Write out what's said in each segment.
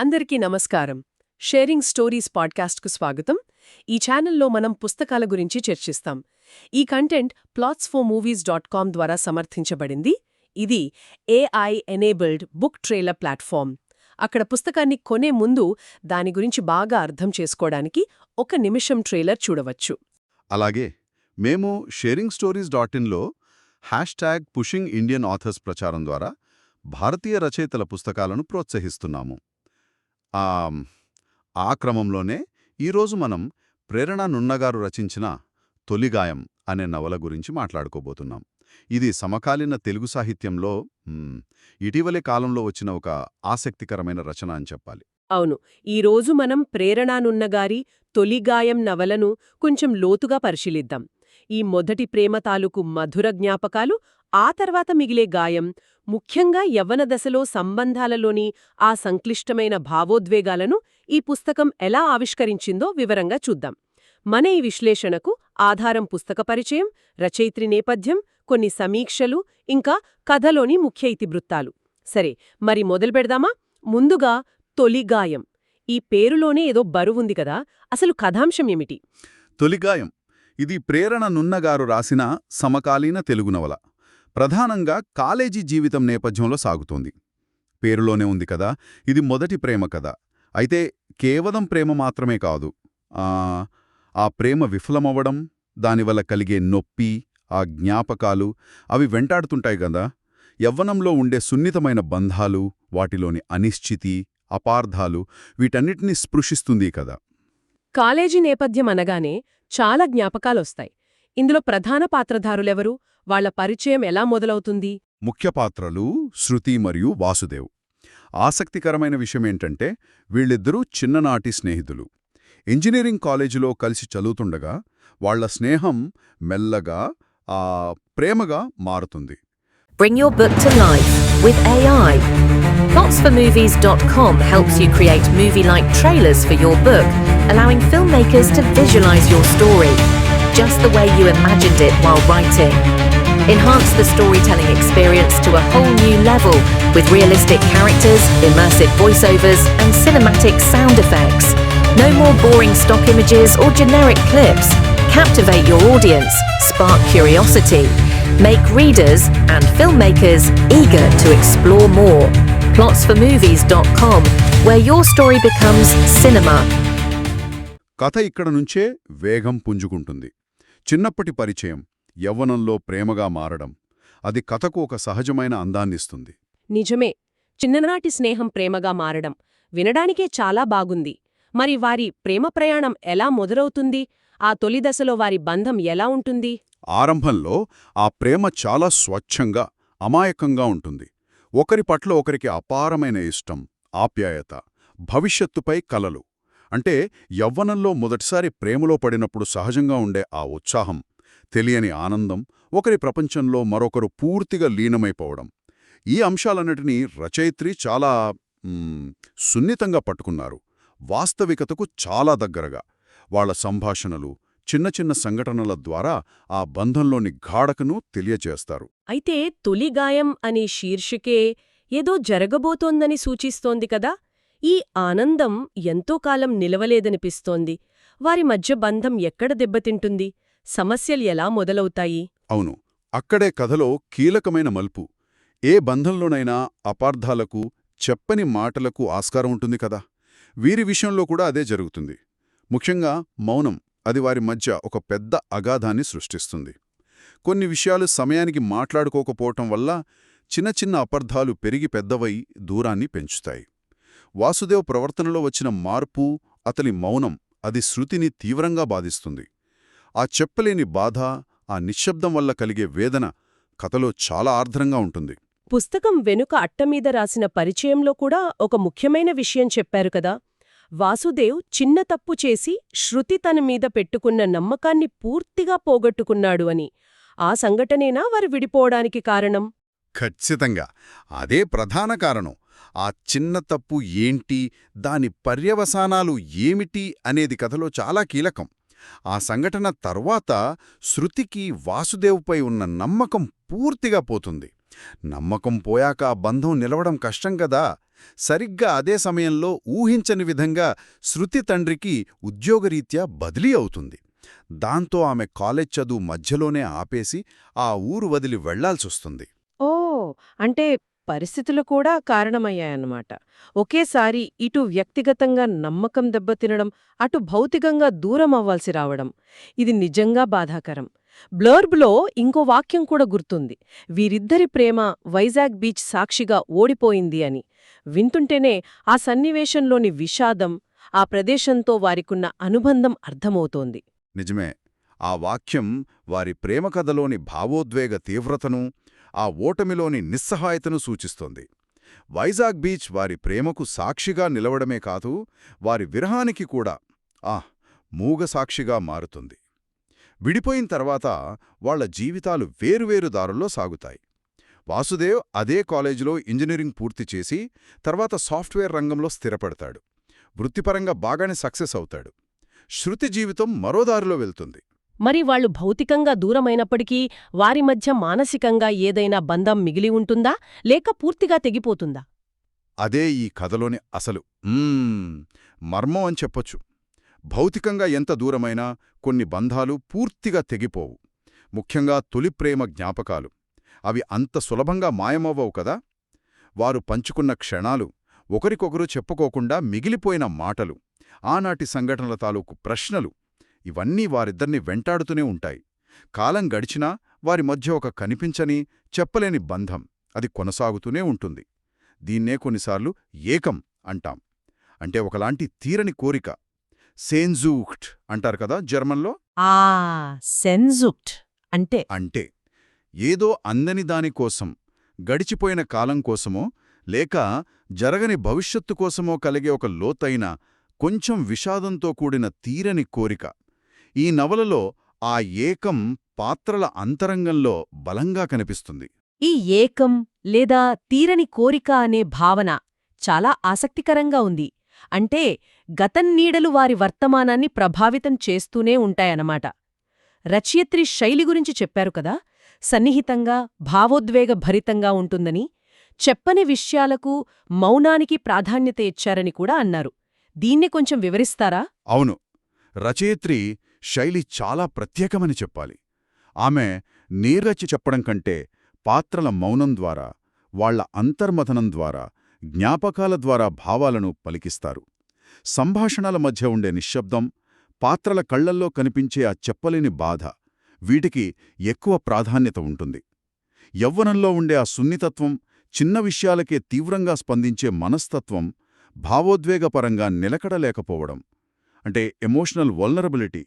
అందరికీ నమస్కారం. Sharing stories పాడ్కాస్ట్కు స్వాగతం. ఈ ఛానల్లో మనం పుస్తకాల గురించి చర్చిస్తాం. ఈ content plots for movies dot com ద్వారా సమర్థించబడింది. ఇది AI enabled book trailer platform అక్కడ పుస్తకాన్ని కొనే ముందు దాని గురించి బాగా అర్థం చేసుకోవడానికి ఒక నిమిషం ట్రైలర్ చూడవచ్చు. అలాగే మేము షేరింగ్ స్టోరీస్ డాట్ ఇన్లో hash tag pushing Indian authors ప్రచారం ద్వారా భారతీయ రచయితల పుస్తకాలను ప్రోత్సహిస్తున్నాము. ఆ ఆ క్రమంలోనే ఈరోజు మనం ప్రేరణ నున్నగారు రచించిన తొలిగాయం అనే నవల గురించి మాట్లాడుకోబోతున్నాం. ఇది సమకాలీన తెలుగు సాహిత్యంలో ఇటీవలి కాలంలో వచ్చిన ఒక ఆసక్తికరమైన రచన అని చెప్పాలి. అవును ఈరోజు మనం ప్రేరణానున్నగారి తొలిగాయం నవలను కొంచెం లోతుగా పరిశీలిద్దాం. ఈ మొదటి ప్రేమ తాలూకు మధుర జ్ఞాపకాలు ఆ తర్వాత మిగిలే గాయం ముఖ్యంగా యవ్వన దశలో సంబంధాలలోని ఆ సంక్లిష్టమైన భావోద్వేగాలను ఈ పుస్తకం ఎలా ఆవిష్కరించిందో వివరంగా చూద్దాం. మన ఈ విశ్లేషణకు ఆధారం పుస్తక పరిచయం రచయిత్రి నేపథ్యం కొన్ని సమీక్షలు ఇంకా కథలోని ముఖ్య ఇతివృత్తాలు. సరే మరి మొదలు పెడదామా? ముందుగా తొలిగాయం ఈ పేరులోనే ఏదో బరువుంది కదా అసలు కథాంశం ఏమిటి? తొలిగాయం ఇది ప్రేరణ నున్నగారు రాసిన సమకాలీన తెలుగు నవల. ప్రధానంగా కాలేజీ జీవితం నేపథ్యంలో సాగుతోంది. పేరులోనే ఉంది కదా ఇది మొదటి ప్రేమ కథ. అయితే కేవలం ప్రేమ మాత్రమే కాదు ఆ ఆ ప్రేమ విఫలమవ్వడం దానివల్ల కలిగే నొప్పి ఆ జ్ఞాపకాలు అవి వెంటాడుతుంటాయి కదా. యవ్వనంలో ఉండే సున్నితమైన బంధాలు వాటిలోని అనిశ్చితి అపార్థాలు వీటన్నిటినీ స్పృశిస్తుంది కదా కాలేజీ నేపథ్యం అనగానే చాలా జ్ఞాపకాలొస్తాయి. ఇందులో ప్రధాన పాత్రధారులెవరు? వాళ్ళ పరిచయం ఎలా మొదలవుతుంది ముఖ్య పాత్రలు శృతి మరియు వాసుదేవ్ ఆసక్తికరమైన విషయమేంటంటే వీళ్ళిద్దరూ చిన్ననాటి స్నేహితులు ఇంజనీరింగ్ కాలేజీలో కలిసి చదువుతుండగా వాళ్ళ స్నేహం మెల్లగా ఆ ప్రేమగా మారుతుంది Bring your book to life with AI. Plotsformovies.com helps you create movie like trailers for your book, allowing filmmakers to visualize your story just the way you imagined it while writing. Enhance the storytelling experience to a whole new level with realistic characters, immersive voiceovers, and cinematic sound effects. No more boring stock images or generic clips. Captivate your audience, spark curiosity, make readers and filmmakers eager to explore more. Plotsformovies.com, where your story becomes cinema. కథ ఇక్కడ నుంచే వేగం పుంజుకుంటుంది చిన్నప్పటి పరిచయం యవ్వనంలో ప్రేమగా మారడం. అది కథకు ఒక సహజమైన అందాన్నిస్తుంది. నిజమే. చిన్ననాటి స్నేహం ప్రేమగా మారడం వినడానికే చాలా బాగుంది. మరి వారి ప్రేమ ప్రయాణం ఎలా మొదలవుతుంది? ఆ తొలి దశలో వారి బంధం ఎలా ఉంటుంది? ఆరంభంలో ఆ ప్రేమ చాలా స్వచ్ఛంగా అమాయకంగా ఉంటుంది. ఒకరి పట్ల ఒకరికి అపారమైన ఇష్టం ఆప్యాయత భవిష్యత్తుపై కలలు. అంటే యవ్వనంలో మొదటిసారి ప్రేమలో పడినప్పుడు సహజంగా ఉండే ఆ ఉత్సాహం తెలియని ఆనందం ఒకరి ప్రపంచంలో మరొకరు పూర్తిగా లీనమైపోవడం. ఈ అంశాలన్నిటినీ రచయిత్రి చాలా సున్నితంగా పట్టుకున్నారు. వాస్తవికతకు చాలా దగ్గరగా. వాళ్ళ సంభాషణలు చిన్న చిన్న సంఘటనల ద్వారా ఆ బంధంలోని గాఢకను తెలియచేస్తారు. అయితే తొలిగాయం అనే శీర్షికే ఏదో జరగబోతోందని సూచిస్తోంది కదా? ఈ ఆనందం ఎంతో కాలం నిలవలేదనిపిస్తోంది. వారి మధ్య బంధం ఎక్కడ దెబ్బతింటుంది? సమస్యలు ఎలా మొదలవుతాయి? అవును. అక్కడే కథలో కీలకమైన మలుపు. ఏ బంధంలోనైనా అపార్థాలకు చెప్పని మాటలకు ఆస్కారం ఉంటుంది కదా? వీరి విషయంలో కూడా అదే జరుగుతుంది. ముఖ్యంగా మౌనం అది వారి మధ్య ఒక పెద్ద అగాధాన్ని సృష్టిస్తుంది. కొన్ని విషయాలు సమయానికి మాట్లాడుకోకపోవటం వల్ల చిన్న చిన్న అపార్థాలు పెరిగి పెద్దవై దూరాన్ని పెంచుతాయి. వాసుదేవ్ ప్రవర్తనలో వచ్చిన మార్పు అతని మౌనం అది శృతిని తీవ్రంగా బాధిస్తుంది. ఆ చెప్పలేని బాధ ఆ నిశ్శబ్దం వల్ల కలిగే వేదన కథలో చాలా ఆర్ద్రంగా ఉంటుంది. పుస్తకం వెనుక అట్టమీద రాసిన పరిచయంలో కూడా ఒక ముఖ్యమైన విషయం చెప్పారు కదా. వాసుదేవ్ చిన్న తప్పు చేసి శృతి తన మీద పెట్టుకున్న నమ్మకాన్ని పూర్తిగా పోగొట్టుకున్నాడు అని. ఆ సంఘటనేనా వారు విడిపోవడానికి కారణం? ఖచ్చితంగా. అదే ప్రధాన కారణం. ఆ చిన్న తప్పు ఏంటి దాని పర్యవసానాలు ఏమిటి అనేది కథలో చాలా కీలకం. ఆ సంఘటన తర్వాత శృతికి వాసుదేవ్పై ఉన్న నమ్మకం పూర్తిగా పోతుంది. నమ్మకం పోయాక ఆ బంధం నిలవడం కష్టం కదా. సరిగ్గా అదే సమయంలో ఊహించని విధంగా శృతి తండ్రికి ఉద్యోగరీత్యా బదిలీ అవుతుంది. దాంతో ఆమె కాలేజ్ చదువు మధ్యలోనే ఆపేసి ఆ ఊరు వదిలి వెళ్ళాల్సొస్తుంది. ఓ! అంటే పరిస్థితులు కూడా కారణమయ్యాయన్నమాట. ఒకేసారి ఇటు వ్యక్తిగతంగా నమ్మకం దెబ్బతినడం అటు భౌతికంగా దూరం అవ్వాల్సి రావడం ఇది నిజంగా బాధాకరం. బ్లర్బ్లో ఇంకో వాక్యం కూడా గుర్తుంది. వీరిద్దరి ప్రేమ వైజాగ్ బీచ్ సాక్షిగా ఓడిపోయింది అని. వింటుంటేనే ఆ సన్నివేశంలోని విషాదం ఆ ప్రదేశంతో వారికున్న అనుబంధం అర్థమవుతోంది. నిజమే. ఆ వాక్యం వారి ప్రేమ కథలోని భావోద్వేగ తీవ్రతను ఆ ఓటమిలోని నిస్సహాయతను సూచిస్తోంది. వైజాగ్ బీచ్ వారి ప్రేమకు సాక్షిగా నిలవడమే కాదు వారి విరహానికి కూడా ఆ మూగ సాక్షిగా మారుతుంది. విడిపోయిన తర్వాత వాళ్ళ జీవితాలు వేరువేరు దారుల్లో సాగుతాయి. వాసుదేవ్ అదే కాలేజీలో ఇంజనీరింగ్ పూర్తి చేసి తర్వాత సాఫ్ట్వేర్ రంగంలో స్థిరపడతాడు. వృత్తిపరంగా బాగానే సక్సెస్ అవుతాడు. శృతి జీవితం మరో దారిలో వెళ్తుంది. మరి వాళ్ళు భౌతికంగా దూరమైనప్పటికీ వారి మధ్య మానసికంగా ఏదైనా బంధం మిగిలి ఉంటుందా? లేక పూర్తిగా తెగిపోతుందా? అదే ఈ కథలోని అసలు. మర్మం అని చెప్పొచ్చు. భౌతికంగా ఎంత దూరమైనా కొన్ని బంధాలు పూర్తిగా తెగిపోవు. ముఖ్యంగా తొలి ప్రేమ జ్ఞాపకాలు. అవి అంత సులభంగా మాయమవ్వవు కదా? వారు పంచుకున్న క్షణాలు ఒకరికొకరు చెప్పుకోకుండా మిగిలిపోయిన మాటలు ఆనాటి సంఘటనల తాలూకు ప్రశ్నలు ఇవన్నీ వారిద్దరిని వెంటాడుతూనే ఉంటాయి. కాలం గడిచినా వారి మధ్య ఒక కనిపించని చెప్పలేని బంధం అది కొనసాగుతూనే ఉంటుంది. దీన్నే కొన్నిసార్లు ఏకం అంటాం. అంటే ఒకలాంటి తీరని కోరిక. సేన్జూఖ్ట్ అంటారు కదా జర్మన్లో? సెన్జుక్ట్ అంటే? అంటే ఏదో అందని దానికోసం గడిచిపోయిన కాలం కోసమో లేక జరగని భవిష్యత్తు కోసమో కలిగే ఒక లోతైన కొంచెం విషాదంతో కూడిన తీరని కోరిక. ఈ నవలలో ఆ ఏకం పాత్రల అంతరంగంలో బలంగా కనిపిస్తుంది. ఈ ఏకం లేదా తీరని కోరిక అనే భావన చాలా ఆసక్తికరంగా ఉంది. అంటే గతం నీడలు వారి వర్తమానాన్ని ప్రభావితం చేస్తూనే ఉంటాయన్నమాట. రచయిత్రి శైలి గురించి చెప్పారు కదా? సన్నిహితంగా భావోద్వేగ భరితంగా ఉంటుందని చెప్పని విషయాలకు మౌనానికి ప్రాధాన్యత ఇచ్చారని కూడా అన్నారు. దీన్ని కొంచెం వివరిస్తారా? అవును. రచయిత్రి శైలి చాలా ప్రత్యేకమని చెప్పాలి. ఆమె నీరచి చెప్పడం కంటే పాత్రల మౌనం ద్వారా వాళ్ళ అంతర్మథనం ద్వారా జ్ఞాపకాల ద్వారా భావాలను పలికిస్తారు. సంభాషణల మధ్య ఉండే నిశ్శబ్దం పాత్రల కళ్ళల్లో కనిపించే ఆ చెప్పలేని బాధ వీటికి ఎక్కువ ప్రాధాన్యత ఉంటుంది. యవ్వనంలో ఉండే ఆ సున్నితత్వం చిన్న విషయాలకే తీవ్రంగా స్పందించే మనస్తత్వం భావోద్వేగపరంగా నిలకడలేకపోవడం అంటే ఎమోషనల్ వల్నరబిలిటీ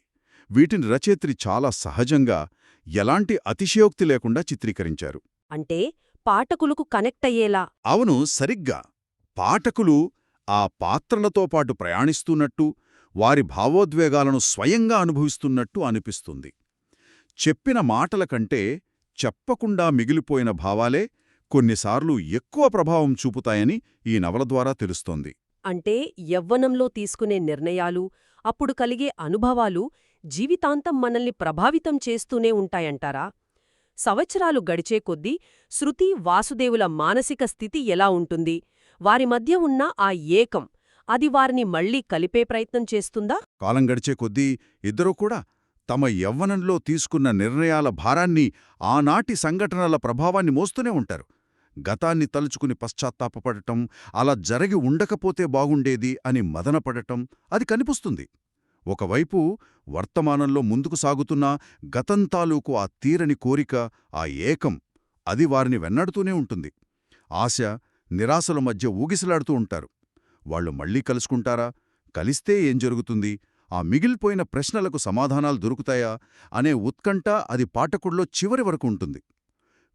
వీటిని రచయిత్రి చాలా సహజంగా ఎలాంటి అతిశయోక్తి లేకుండా చిత్రీకరించారు. అంటే పాఠకులకు కనెక్ట్ అయ్యేలా. అవును సరిగ్గా. పాఠకులు ఆ పాత్రలతో పాటు ప్రయాణిస్తున్నట్టు వారి భావోద్వేగాలను స్వయంగా అనుభవిస్తున్నట్టు అనిపిస్తుంది. చెప్పిన మాటల కంటే చెప్పకుండా మిగిలిపోయిన భావాలే కొన్నిసార్లు ఎక్కువ ప్రభావం చూపుతాయని ఈ నవల ద్వారా తెలుస్తోంది. అంటే యవ్వనంలో తీసుకునే నిర్ణయాలు అప్పుడు కలిగే అనుభవాలు జీవితాంతం మనల్ని ప్రభావితం చేస్తూనే ఉంటాయంటారా? సంవత్సరాలు గడిచే కొద్దీ శృతి వాసుదేవుల మానసిక స్థితి ఎలా ఉంటుంది? వారి మధ్య ఉన్న ఆ ఏకం అది వారిని మళ్ళీ కలిపే ప్రయత్నం చేస్తుందా? కాలం గడిచే కొద్దీ ఇద్దరూ కూడా తమ యవ్వనంలో తీసుకున్న నిర్ణయాల భారాన్ని ఆనాటి సంఘటనల ప్రభావాన్ని మోస్తూనే ఉంటారు. గతాన్ని తలుచుకుని పశ్చాత్తాపపడటం అలా జరిగి ఉండకపోతే బాగుండేది అని మదనపడటం అది కనిపిస్తుంది. ఒకవైపు వర్తమానంలో ముందుకు సాగుతున్న గతం తాలూకు ఆ తీరని కోరిక ఆ ఏకం అది వారిని వెన్నడుతూనే ఉంటుంది. ఆశ నిరాశల మధ్య ఊగిసలాడుతూ ఉంటారు. వాళ్ళు మళ్ళీ కలుసుకుంటారా? కలిస్తే ఏం జరుగుతుంది? ఆ మిగిలిపోయిన ప్రశ్నలకు సమాధానాలు దొరుకుతాయా? అనే ఉత్కంఠ అది పాఠకుల్లో చివరి వరకు ఉంటుంది.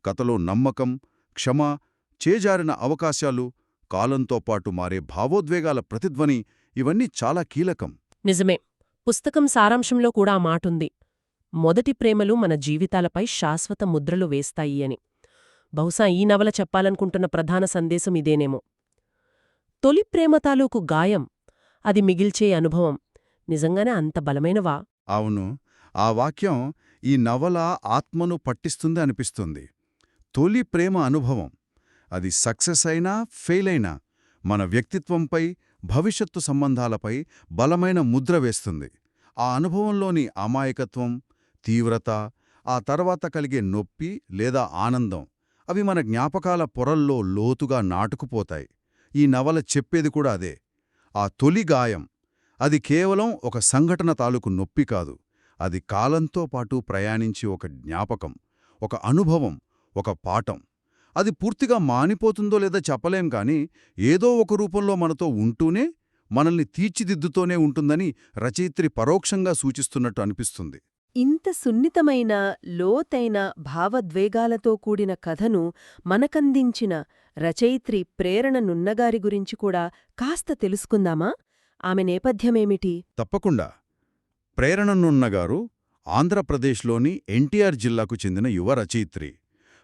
కథలో నమ్మకం క్షమ చేజారిన అవకాశాలు కాలంతో పాటు మారే భావోద్వేగాల ప్రతిధ్వని ఇవన్నీ చాలా కీలకం. నిజమే. పుస్తకం సారాంశంలో కూడా ఆ మాటుంది. మొదటి ప్రేమలు మన జీవితాలపై శాశ్వత ముద్రలు వేస్తాయి అని. బహుశా ఈ నవల చెప్పాలనుకుంటున్న ప్రధాన సందేశం ఇదేనేమో. తొలి ప్రేమ తాలూకు గాయం అది మిగిల్చే అనుభవం. నిజంగానే అంత బలమైనవా? అవును. ఆ వాక్యం ఈ నవల ఆత్మను పట్టిస్తుంది అనిపిస్తుంది. తొలి ప్రేమ అనుభవం. అది సక్సెస్ అయినా ఫెయిల్ అయినా మన వ్యక్తిత్వంపై భవిష్యత్తు సంబంధాలపై బలమైన ముద్ర వేస్తుంది. ఆ అనుభవంలోని అమాయకత్వం తీవ్రత ఆ తర్వాత కలిగే నొప్పి లేదా ఆనందం అవి మన జ్ఞాపకాల పొరల్లో లోతుగా నాటుకుపోతాయి. ఈ నవల చెప్పేది కూడా అదే. ఆ తొలి గాయం అది కేవలం ఒక సంఘటన తాలూకు నొప్పి కాదు అది కాలంతో పాటు ప్రయాణించి ఒక జ్ఞాపకం ఒక అనుభవం ఒక పాఠం. అది పూర్తిగా మానిపోతుందో లేదో చెప్పలేం కాని ఏదో ఒక రూపంలో మనతో ఉంటూనే మనల్ని తీర్చిదిద్దుతోనే ఉంటుందని రచయిత్రి పరోక్షంగా సూచిస్తున్నట్టు అనిపిస్తుంది. ఇంత సున్నితమైన లోతైన భావద్వేగాలతో కూడిన కథను మనకందించిన రచయిత్రి ప్రేరణ నున్నగారి గురించి కూడా కాస్త తెలుసుకుందామా? ఆమె నేపథ్యమేమిటి? తప్పకుండా. ప్రేరణనున్నగారు ఆంధ్రప్రదేశ్లోని ఎన్టీఆర్ జిల్లాకు చెందిన యువ రచయిత్రి.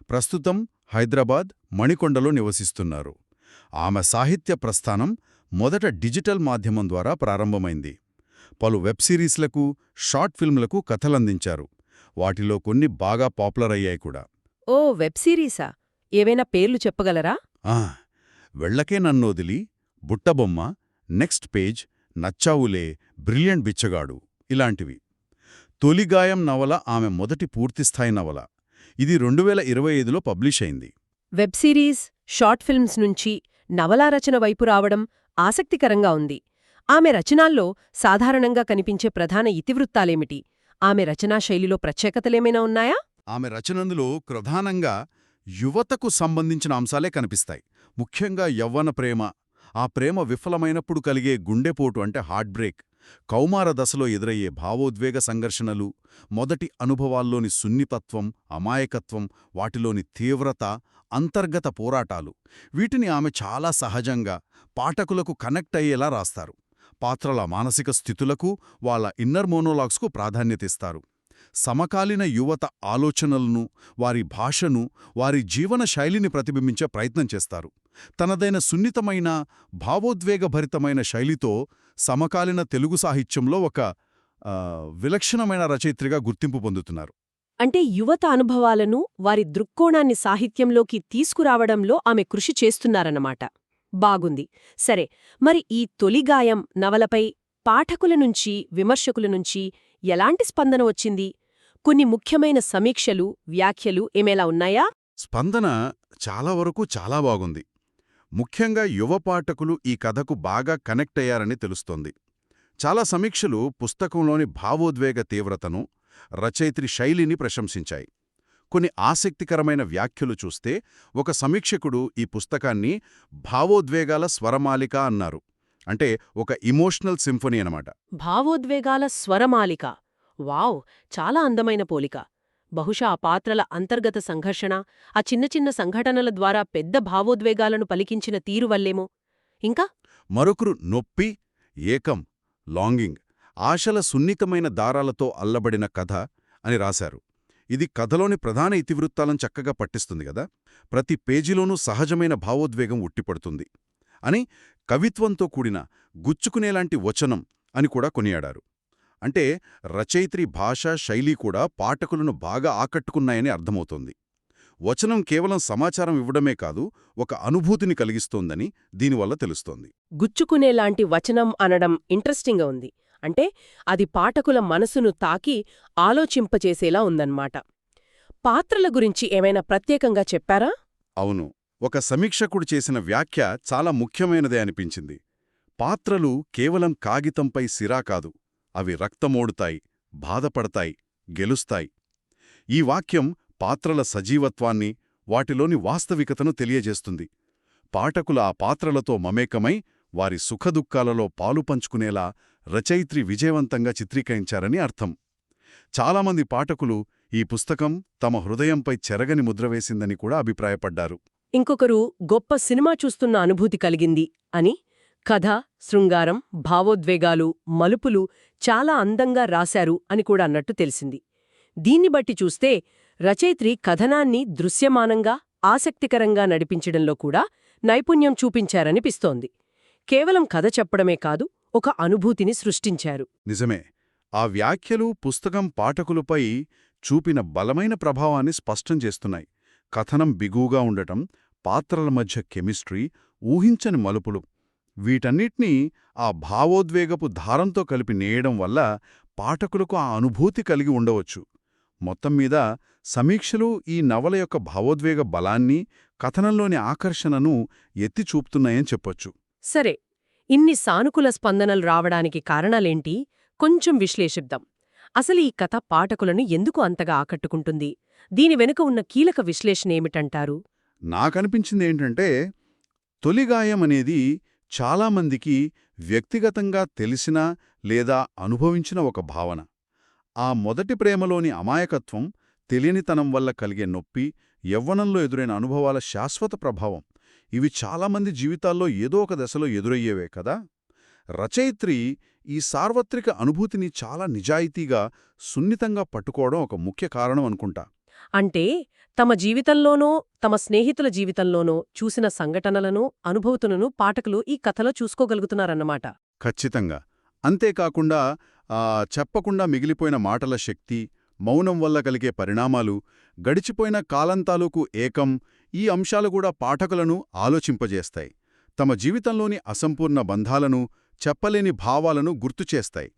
ప్రస్తుతం హైదరాబాద్ మణికొండలో నివసిస్తున్నారు. ఆమె సాహిత్య ప్రస్థానం మొదట డిజిటల్ మాధ్యమం ద్వారా ప్రారంభమైంది. పలు వెబ్ సిరీస్లకు షార్ట్ ఫిల్మ్లకు కథలందించారు. వాటిలో కొన్ని బాగా పాపులర్ అయ్యాయి కూడా. ఓ వెబ్ సిరీసా? ఏవైనా పేర్లు చెప్పగలరా? ఆ వెళ్ళకే నన్నోదిలి Buttabomma next page Nachavule brilliant Bichagadu ఇలాంటివి. తొలిగాయం నవల ఆమె మొదటి పూర్తిస్థాయి నవల. ఇది రెండు వేల ఇరవై ఐదులో పబ్లిష్ అయింది. వెబ్ సిరీస్ షార్ట్ ఫిల్మ్స్ నుంచి నవలా రచన వైపు రావడం ఆసక్తికరంగా ఉంది. ఆమె రచనాల్లో సాధారణంగా కనిపించే ప్రధాన ఇతివృత్తాలేమిటి? ఆమె రచనా శైలిలో ప్రత్యేకతలేమైనా ఉన్నాయా? ఆమె రచనందులో ప్రధానంగా యువతకు సంబంధించిన అంశాలే కనిపిస్తాయి. ముఖ్యంగా యవ్వన ప్రేమ. ఆ ప్రేమ విఫలమైనప్పుడు కలిగే గుండెపోటు అంటే హార్ట్ బ్రేక్. కౌమార దశలో ఎదురయ్యే భావోద్వేగ సంఘర్షణలు మొదటి అనుభవాల్లోని సున్నితత్వం అమాయకత్వం వాటిలోని తీవ్రత అంతర్గత పోరాటాలు. వీటిని ఆమె చాలా సహజంగా పాఠకులకు కనెక్ట్ అయ్యేలా రాస్తారు. పాత్రల మానసిక స్థితులకు వాళ్ళ ఇన్నర్ మోనోలాగ్స్కు ప్రాధాన్యతిస్తారు. సమకాలీన యువత ఆలోచనలను వారి భాషను వారి జీవన శైలిని ప్రతిబింబించే ప్రయత్నం చేస్తారు. తనదైన సున్నితమైన భావోద్వేగభరితమైన శైలితో సమకాలీన తెలుగు సాహిత్యంలో ఒక విలక్షణమైన రచయిత్రిగా గుర్తింపు పొందుతున్నారు. అంటే యువత అనుభవాలను వారి దృక్కోణాన్ని సాహిత్యంలోకి తీసుకురావడంలో ఆమె కృషి చేస్తున్నారన్నమాట. బాగుంది. సరే మరి ఈ తొలిగాయం నవలపై పాఠకుల నుంచి విమర్శకుల నుంచి ఎలాంటి స్పందన వచ్చింది? కొన్ని ముఖ్యమైన సమీక్షలు వ్యాఖ్యలు ఏమేలా ఉన్నాయా? స్పందన చాలా వరకు చాలా బాగుంది. ముఖ్యంగా యువ పాఠకులు ఈ కథకు బాగా కనెక్ట్ అయ్యారని తెలుస్తోంది. చాలా సమీక్షలు పుస్తకంలోని భావోద్వేగ తీవ్రతను రచయిత్రి శైలిని ప్రశంసించాయి. కొన్ని ఆసక్తికరమైన వ్యాఖ్యలు చూస్తే ఒక సమీక్షకుడు ఈ పుస్తకాన్ని భావోద్వేగాల స్వరమాలిక అన్నారు. అంటే ఒక ఇమోషనల్ సింఫనీ అనమాట. భావోద్వేగాల స్వరమాలిక. వావ్! చాలా అందమైన పోలిక. బహుశా ఆ పాత్రల అంతర్గత సంఘర్షణ ఆ చిన్న చిన్న సంఘటనల ద్వారా పెద్ద భావోద్వేగాలను పలికించిన తీరు వల్లేమో. ఇంకా? మరొకరు నొప్పి ఏకం లాంగింగ్ ఆశల సున్నితమైన దారాలతో అల్లబడిన కథ అని రాశారు. ఇది కథలోని ప్రధాన ఇతివృత్తాలను చక్కగా పట్టిస్తుంది గదా ప్రతి పేజీలోనూ సహజమైన భావోద్వేగం ఉట్టిపడుతుంది అని కవిత్వంతో కూడిన గుచ్చుకునేలాంటి వచనం అని కూడా కొనియాడారు. అంటే రచయిత్రి భాష శైలి కూడా పాఠకులను బాగా ఆకట్టుకున్నాయని అర్థమవుతోంది. వచనం కేవలం సమాచారం ఇవ్వడమే కాదు ఒక అనుభూతిని కలిగిస్తోందని దీనివల్ల తెలుస్తోంది. గుచ్చుకునేలాంటి వచనం అనడం ఇంట్రెస్టింగ్గా ఉంది. అంటే అది పాఠకుల మనసును తాకి ఆలోచింపచేసేలా ఉందన్నమాట. పాత్రల గురించి ఏమైనా ప్రత్యేకంగా చెప్పారా? అవును. ఒక సమీక్షకుడు చేసిన వ్యాఖ్య చాలా ముఖ్యమైనదే అనిపించింది. పాత్రలు కేవలం కాగితంపై సిరా కాదు అవి రక్తమోడుతాయి బాధపడతాయి గెలుస్తాయి. ఈ వాక్యం పాత్రల సజీవత్వాన్ని వాటిలోని వాస్తవికతను తెలియజేస్తుంది. పాఠకుల ఆ పాత్రలతో మమేకమై వారి సుఖదుఖాలలో పాలు పంచుకునేలా రచయిత్రి విజయవంతంగా చిత్రీకరించారని అర్థం. చాలామంది పాఠకులు ఈ పుస్తకం తమ హృదయంపై చెరగని ముద్రవేసిందని కూడా అభిప్రాయపడ్డారు. ఇంకొకరు గొప్ప సినిమా చూస్తున్న అనుభూతి కలిగింది అని కథ శృంగారం భావోద్వేగాలు మలుపులు చాలా అందంగా రాశారు అని కూడా అన్నట్టు తెలిసింది. దీన్ని బట్టి చూస్తే రచయిత్రి కథనాన్ని దృశ్యమానంగా ఆసక్తికరంగా నడిపించడంలో కూడా నైపుణ్యం చూపించారనిపిస్తోంది. కేవలం కథ చెప్పడమే కాదు ఒక అనుభూతిని సృష్టించారు. నిజమే. ఆ వ్యాఖ్యలు పుస్తకం పాఠకులపై చూపిన బలమైన ప్రభావాన్ని స్పష్టం చేస్తున్నాయి. కథనం బిగువుగా ఉండటం పాత్రల మధ్య కెమిస్ట్రీ ఊహించని మలుపులు వీటన్నిటినీ ఆ భావోద్వేగపు ధారంతో కలిపి నేయడం వల్ల పాఠకులకు ఆ అనుభూతి కలిగి ఉండవచ్చు. మొత్తం మీద సమీక్షలు ఈ నవల యొక్క భావోద్వేగ బలాన్ని కథనంలోని ఆకర్షణను ఎత్తి చూపుతున్నాయని చెప్పొచ్చు. సరే ఇన్ని సానుకూల స్పందనలు రావడానికి కారణాలేంటి? కొంచెం విశ్లేషిద్దాం. అసలు ఈ కథ పాఠకులను ఎందుకు అంతగా ఆకట్టుకుంటుంది? దీని వెనుక ఉన్న కీలక విశ్లేషణ ఏమిటంటారు నాకనిపించింది ఏంటంటే తొలిగాయం అనేది చాలామందికి వ్యక్తిగతంగా తెలిసిన లేదా అనుభవించిన ఒక భావన. ఆ మొదటి ప్రేమలోని అమాయకత్వం తెలియనితనం వల్ల కలిగే నొప్పి యవ్వనంలో ఎదురైన అనుభవాల శాశ్వత ప్రభావం ఇవి చాలామంది జీవితాల్లో ఏదో ఒక దశలో ఎదురయ్యేవే కదా? రచయిత్రి ఈ సార్వత్రిక అనుభూతిని చాలా నిజాయితీగా సున్నితంగా పట్టుకోవడం ఒక ముఖ్య కారణం అనుకుంటా. అంటే తమ జీవితంలోనో తమ స్నేహితుల జీవితంలోనో చూసిన సంఘటనలను అనుభవతులను పాఠకులు ఈ కథలో చూసుకోగలుగుతున్నారన్నమాట. ఖచ్చితంగా. అంతేకాకుండా చెప్పకుండా మిగిలిపోయిన మాటల శక్తి మౌనం వల్ల కలిగే పరిణామాలు గడిచిపోయిన కాలంతాలూకు ఏకం ఈ అంశాలు కూడా పాఠకులను ఆలోచింపజేస్తాయి. తమ జీవితంలోని అసంపూర్ణ బంధాలను చెప్పలేని భావాలను గుర్తుచేస్తాయి.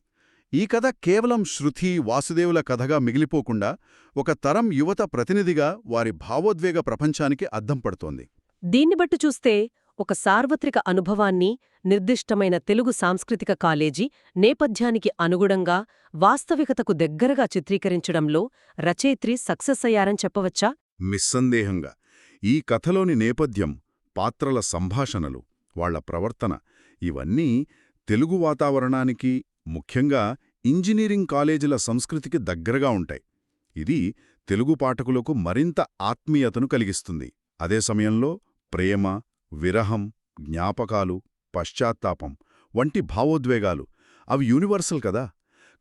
ఈ కథ కేవలం శృతి వాసుదేవుల కథగా మిగిలిపోకుండా ఒక తరం యువత ప్రతినిధిగా వారి భావోద్వేగ ప్రపంచానికి అద్దం పడుతోంది. దీన్ని బట్టి చూస్తే ఒక సార్వత్రిక అనుభవాన్ని నిర్దిష్టమైన తెలుగు సాంస్కృతిక కాలేజీ నేపథ్యానికి అనుగుణంగా వాస్తవికతకు దగ్గరగా చిత్రీకరించడంలో రచయిత్రి సక్సెస్ అయ్యారని చెప్పవచ్చా? నిస్సందేహంగా. ఈ కథలోని నేపథ్యం పాత్రల సంభాషణలు వాళ్ళ ప్రవర్తన ఇవన్నీ తెలుగు వాతావరణానికి ముఖ్యంగా ఇంజనీరింగ్ కాలేజీల సంస్కృతికి దగ్గరగా ఉంటాయి. ఇది తెలుగు పాఠకులకు మరింత ఆత్మీయతను కలిగిస్తుంది. అదే సమయంలో ప్రేమ విరహం జ్ఞాపకాలు పశ్చాత్తాపం వంటి భావోద్వేగాలు అవి యూనివర్సల్ కదా!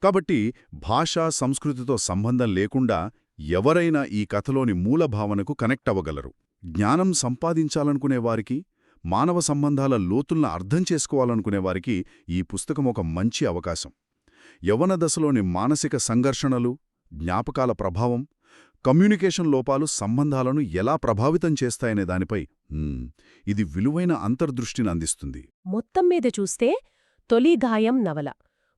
కాబట్టి భాషా సంస్కృతితో సంబంధం లేకుండా ఎవరైనా ఈ కథలోని మూల భావనకు కనెక్ట్ అవ్వగలరు. జ్ఞానం సంపాదించాలనుకునేవారికి మానవ సంబంధాల లోతుల్ని అర్థం చేసుకోవాలనుకునేవారికి ఈ పుస్తకం ఒక మంచి అవకాశం. యవ్వన దశలోని మానసిక సంఘర్షణలు జ్ఞాపకాల ప్రభావం కమ్యూనికేషన్ లోపాలు సంబంధాలను ఎలా ప్రభావితం చేస్తాయనే దానిపై ఇది విలువైన అంతర్దృష్టిని అందిస్తుంది. మొత్తం మీద చూస్తే తొలి గాయం నవల.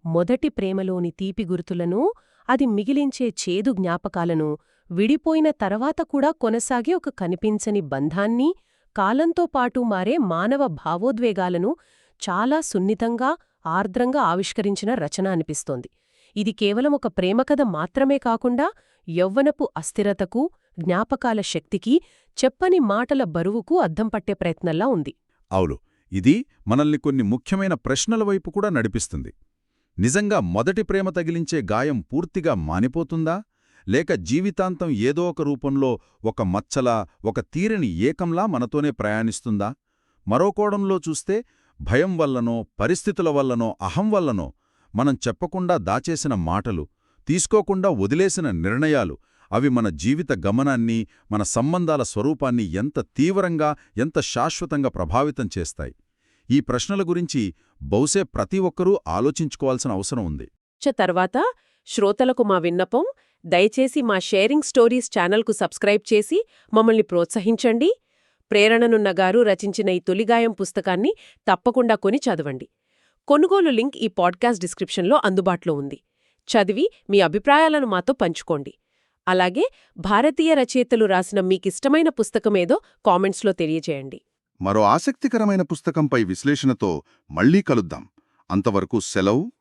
మొదటి ప్రేమలోని తీపి గుర్తులను అది మిగిలించే చేదు జ్ఞాపకాలను విడిపోయిన తర్వాత కూడా కొనసాగే ఒక కనిపించని బంధాన్ని కాలంతో పాటు మారే మానవ భావోద్వేగాలను చాలా సున్నితంగా ఆర్ద్రంగా ఆవిష్కరించిన రచన అనిపిస్తోంది. ఇది కేవలం ఒక ప్రేమకథ మాత్రమే కాకుండా యవ్వనపు అస్థిరతకు జ్ఞాపకాల శక్తికి చెప్పని మాటల బరువుకు అద్దం పట్టే ప్రయత్నంలా ఉంది. అవును ఇది మనల్ని కొన్ని ముఖ్యమైన ప్రశ్నల వైపు కూడా నడిపిస్తుంది. నిజంగా మొదటి ప్రేమ తగిలించే గాయం పూర్తిగా మానిపోతుందా? లేక జీవితాంతం ఏదో ఒక రూపంలో ఒక మచ్చలా ఒక తీరని ఏకంలా మనతోనే ప్రయాణిస్తుందా? మరో కోణంలో చూస్తే భయం వల్లనో పరిస్థితుల వల్లనో అహం వల్లనో మనం చెప్పకుండా దాచేసిన మాటలు తీసుకోకుండా వదిలేసిన నిర్ణయాలు అవి మన జీవిత గమనాన్ని మన సంబంధాల స్వరూపాన్ని ఎంత తీవ్రంగా ఎంత శాశ్వతంగా ప్రభావితం చేస్తాయి? ఈ ప్రశ్నల గురించి బహుశే ప్రతి ఒక్కరూ ఆలోచించుకోవాల్సిన అవసరం ఉంది. తర్వాత శ్రోతలకు మా విన్నపం దయచేసి మా షేరింగ్ స్టోరీస్ ఛానల్కు సబ్స్క్రైబ్ చేసి మమ్మల్ని ప్రోత్సహించండి. ప్రేరణనున్న గారు రచించిన ఈ తొలిగాయం పుస్తకాన్ని తప్పకుండా కొని చదవండి. కొనుగోలు లింక్ ఈ పాడ్కాస్ట్ డిస్క్రిప్షన్లో అందుబాటులో ఉంది. చదివి మీ అభిప్రాయాలను మాతో పంచుకోండి. అలాగే భారతీయ రచయితలు రాసిన మీకిష్టమైన పుస్తకమేదో కామెంట్స్లో తెలియజేయండి. మరో ఆసక్తికరమైన పుస్తకంపై విశ్లేషణతో మళ్ళీ కలుద్దాం. అంతవరకు సెలవు.